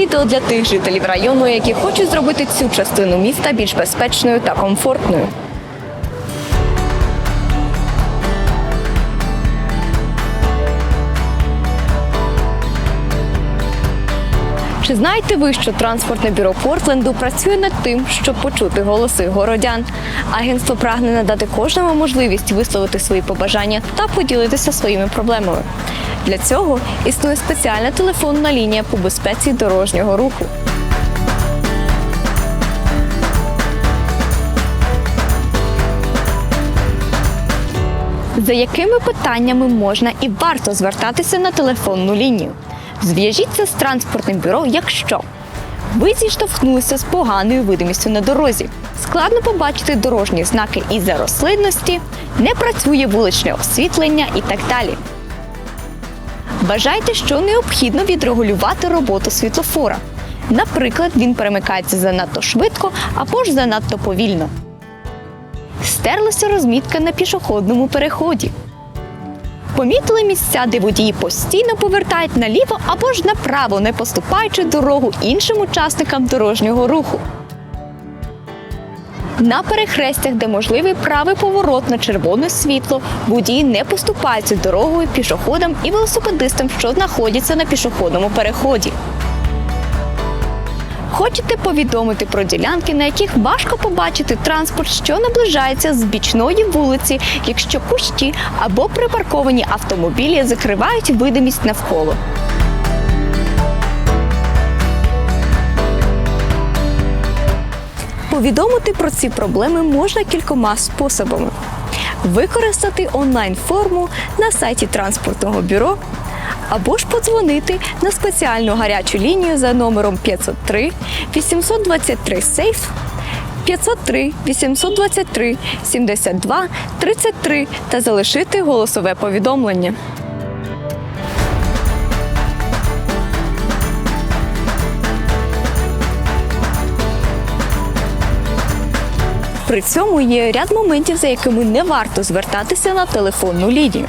відео для тих жителів району, які хочуть зробити цю частину міста більш безпечною та комфортною. Чи знаєте ви, що транспортне бюро Портленду працює над тим, щоб почути голоси городян? Агентство прагне надати кожному можливість висловити свої побажання та поділитися своїми проблемами. Для цього існує спеціальна телефонна лінія по безпеці дорожнього руху. За якими питаннями можна і варто звертатися на телефонну лінію? Зв'яжіться з транспортним бюро, якщо ви зіштовхнулися з поганою видимістю на дорозі, складно побачити дорожні знаки із-за рослинності, не працює вуличне освітлення і так далі. Вважайте, що необхідно відрегулювати роботу світлофора. Наприклад, він перемикається занадто швидко або ж занадто повільно. Стерлася розмітка на пішохідному переході. Помітили місця, де водії постійно повертають наліво або ж направо, не поступаючи дорогу іншим учасникам дорожнього руху. На перехрестях, де можливий правий поворот на червоне світло, водії не поступаються дорогою пішоходам і велосипедистам, що знаходяться на пішохідному переході. Хочете повідомити про ділянки, на яких важко побачити транспорт, що наближається з бічної вулиці, якщо кущі або припарковані автомобілі закривають видимість навколо. Повідомити про ці проблеми можна кількома способами: використати онлайн-форму на сайті транспортного бюро або ж подзвонити на спеціальну гарячу лінію за номером 503 823 сейф 503 823 72 33 та залишити голосове повідомлення. При цьому є ряд моментів, за якими не варто звертатися на телефонну лінію.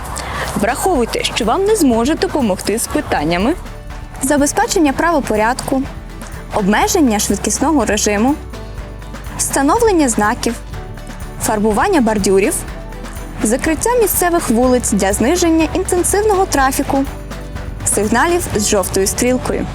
Враховуйте, що вам не зможуть допомогти з питаннями. Забезпечення правопорядку, обмеження швидкісного режиму, встановлення знаків, фарбування бордюрів, закриття місцевих вулиць для зниження інтенсивного трафіку, сигналів з жовтою стрілкою.